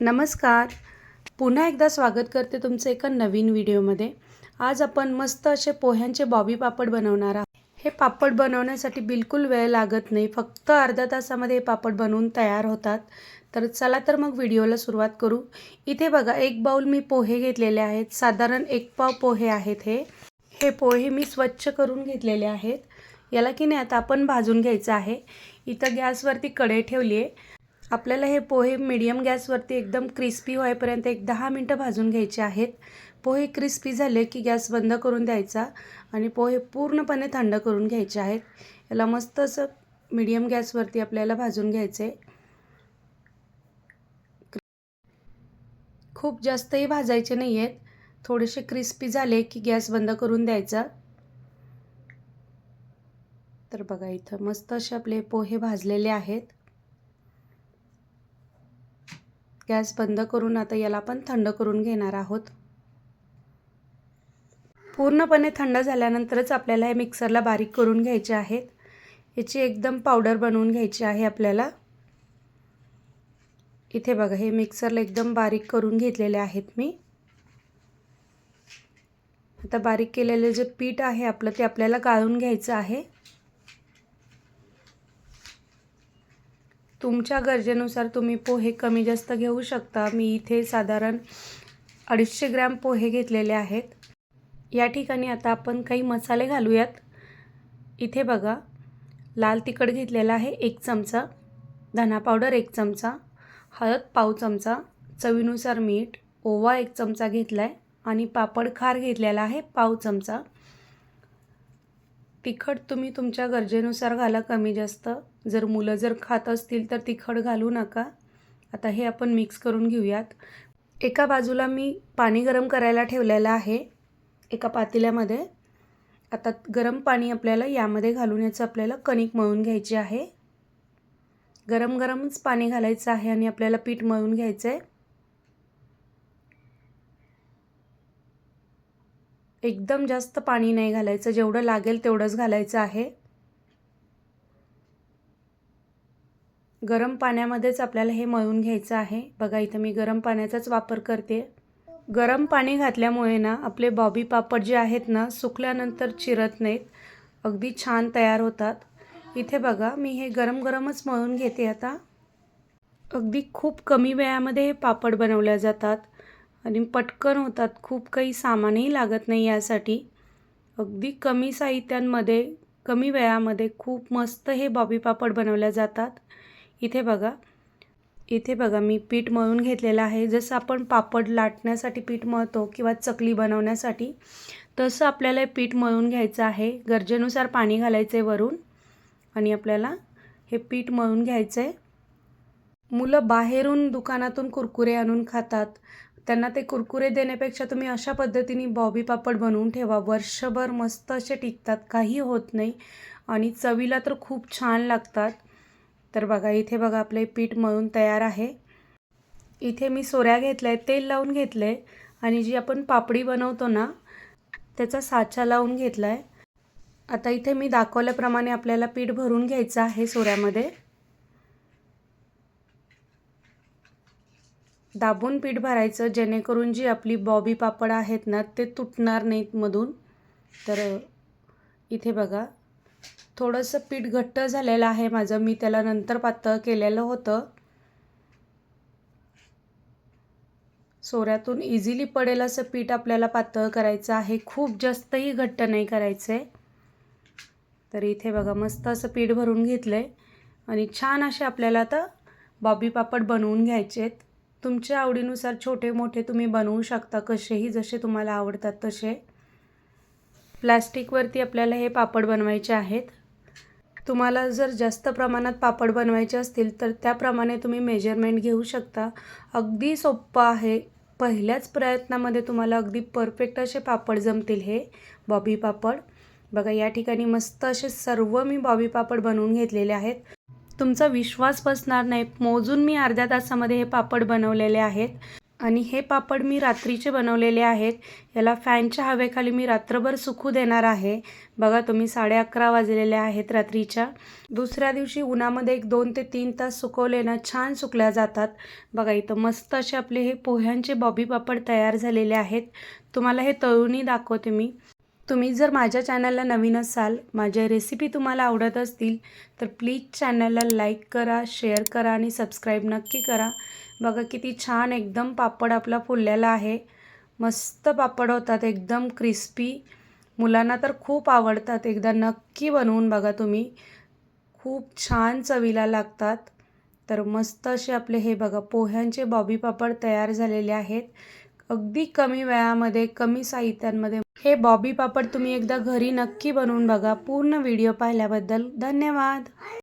नमस्कार. पुन्हा एकदा स्वागत करते तुमचं एका नवीन व्हिडिओमध्ये. आज आपण मस्त असे पोह्यांचे बॉबी पापड बनवणार आहोत. हे पापड बनवण्यासाठी बिलकुल वेळ लागत नाही. फक्त अर्ध्या तासामध्ये हे पापड बनवून तयार होतात. तर चला तर मग व्हिडिओला सुरुवात करू. इथे बघा एक बाऊल मी पोहे घेतलेले आहेत. साधारण एक पाव पोहे आहेत हे. हे पोहे मी स्वच्छ करून घेतलेले आहेत. याला की नाही आता आपण भाजून घ्यायचं आहे. इथं गॅसवरती कढई ठेवली आहे. आपल्याला हे पोहे मीडियम गॅसवरती एकदम क्रिस्पी होईपर्यंत एक दहा मिनटं भाजून घ्यायचे आहेत. पोहे क्रिस्पी झाले की गॅस बंद करून द्यायचा आणि पोहे पूर्णपणे थंड करून घ्यायचे आहेत. याला मस्त असं मीडियम गॅसवरती आपल्याला भाजून घ्यायचे. खूप जास्तही भाजायचे नाही आहेत थोडेसे क्रिस्पी झाले की गॅस बंद करून द्यायचा. तर बघा इथं मस्त असे आपले पोहे भाजलेले आहेत. गॅस बंद करून आता याला आपण थंड करून घेणार आहोत. पूर्णपणे थंड झाल्यानंतरच आपल्याला हे मिक्सरला बारीक करून घ्यायचे आहेत. याची एकदम पावडर बनवून घ्यायची आहे आपल्याला. इथे बघा हे मिक्सरला एकदम बारीक करून घेतलेले आहेत मी. आता बारीक केलेले जे पीठ आहे आपलं ते आपल्याला गाळून घ्यायचं आहे. तुमच्या गरजेनुसार तुम्ही पोहे कमी जास्त घेऊ शकता. मी इथे साधारण अडीचशे ग्रॅम पोहे घेतलेले आहेत. या ठिकाणी आता आपण काही मसाले घालूयात. इथे बघा लाल तिखट घेतलेला आहे एक चमचा. धना पावडर एक चमचा. हळद पाव चमचा. चवीनुसार मीठ. ओवा एक चमचा घेतला आहे आणि पापड खार घेतलेला आहे पाव चमचा. तिखट तुम्ही तुमच्या गरजेनुसार घाला कमी जास्त. जर मुलं जर खात असतील तर तिखट घालू नका. आता हे आपण मिक्स करून घेऊयात. एका बाजूला मी पाणी गरम करायला ठेवलेलं आहे एका पातेल्यामध्ये. आता गरम पाणी आपल्याला यामध्ये घालून याचं आपल्याला कणिक मळून घ्यायची आहे. गरम गरमच पाणी घालायचं आहे आणि आपल्याला पीठ मळून घ्यायचं आहे एकदम जास्त पाणी नाही घालायचं. जेवढं लागेल तेवढंच घालायचं आहे. गरम पाण्यामध्येच आपल्याला हे मळून घ्यायचं आहे. बघा इथं मी गरम पाण्याचाच वापर करते. गरम पाणी घातल्यामुळे ना आपले बॉबी पापड जे आहेत ना सुकल्यानंतर चिरत नाहीत. अगदी छान तयार होतात. इथे बघा मी हे गरम गरमच मळून घेते आता. अगदी खूप कमी वेळामध्ये हे पापड बनवल्या जातात. आणि पटकन होतात. खूप काही सामानही लागत नाही यासाठी. अगदी कमी साहित्यांमध्ये कमी वेळामध्ये खूप मस्त हे बॉबी पापड बनवल्या जातात. इथे बघा. इथे बघा मी पीठ मळून घेतलेलं आहे. जसं आपण पापड लाटण्यासाठी पीठ मळतो किंवा चकली बनवण्यासाठी तसं आपल्याला पीठ मळून घ्यायचं आहे. गरजेनुसार पाणी घालायचं आहे वरून. आणि आपल्याला हे पीठ मळून घ्यायचं आहे मुलं बाहेरून दुकानातून कुरकुरे आणून खातात. त्यांना ते कुरकुरे देण्यापेक्षा तुम्ही अशा पद्धतीने बॉबी पापड बनवून ठेवा. वर्षभर मस्त असे टिकतात. काही होत नाही. आणि चवीला तर खूप छान लागतात. तर बघा इथे बघा आपले पीठ मळून तयार आहे. इथे मी सोऱ्या घेतल्या आहेत तेल लावून घेतलं आहे आणि जी आपण पापडी बनवतो ना त्याचा साचा लावून घेतला आहे आता इथे मी दाखवल्याप्रमाणे आपल्याला पीठ भरून घ्यायचं आहे सोऱ्यामध्ये. दाबून पीठ भरायचं जेणेकरून जी आपली बॉबी पापड आहेत ना ते तुटणार नाहीत मधून. तर इथे बघा. थोडंसं पीठ घट्ट झालेलं आहे माझं. मी त्याला नंतर पातळ केलेलं होतं. सोऱ्यातून इझिली पडेल असं पीठ आपल्याला पातळ करायचं आहे. खूप जास्तही घट्ट नाही करायचं आहे तर इथे बघा मस्त असं पीठ भरून घेतलं आहे आणि छान असे आपल्याला आता बॉबी पापड बनवून घ्यायचे आहेत तुमच्या आवडीनुसार छोटे मोठे तुम्ही बनवू शकता कसेही जसे तुम्हाला आवडतात तसे. प्लॅस्टिकवरती आपल्याला हे पापड बनवायचे आहेत. तुम्हाला जर जास्त प्रमाणात पापड बनवायचे असतील तर त्याप्रमाणे तुम्ही मेजरमेंट घेऊ शकता. अगदी सोप्पं आहे. पहिल्याच प्रयत्नामध्ये तुम्हाला अगदी परफेक्ट असे पापड जमतील हे बॉबी पापड. बघा या ठिकाणी मस्त असे सर्व मी बॉबी पापड बनवून घेतलेले आहेत. तुमचा विश्वास बसणार नाही. मोजून मी अर्ध्या तासामध्ये हे पापड बनवलेले आहेत. आणि हे पापड मी रात्रीचे बनवलेले आहेत. याला फॅनच्या हवेखाली मी रात्रभर सुकू देणार आहे. बघा तुम्ही साडे अकरा वाजलेले आहेत रात्रीच्या. दुसऱ्या दिवशी उन्हामध्ये एक दोन ते तीन तास सुकवले ना छान सुकल्या जातात. बघा इथं मस्त असे आपले हे पोह्यांचे बॉबी पापड तयार झालेले आहेत. तुम्हाला हे तळूनही दाखवते मी. तुम्ही जर माझ्या चॅनलला नवीन असाल माझ्या रेसिपी तुम्हाला आवडत असतील तर प्लीज चॅनलला लाईक करा शेअर करा आणि सबस्क्राईब नक्की करा. बघा किती छान एकदम पापड आपला फुललेला आहे. मस्त पापड होतात एकदम क्रिस्पी मुलांना तर खूप आवडतात एकदा नक्की बनवून बघा तुम्ही. खूप छान चवीला लागतात. तर मस्त असे आपले हे बघा पोह्यांचे बॉबी पापड तयार झालेले आहेत. अगदी कमी वेळामध्ये कमी साहित्यांमध्ये. हे बॉबी पापड तुम्ही एकदा घरी नक्की बनवून बघा. पूर्ण व्हिडिओ पाहिल्याबद्दल धन्यवाद.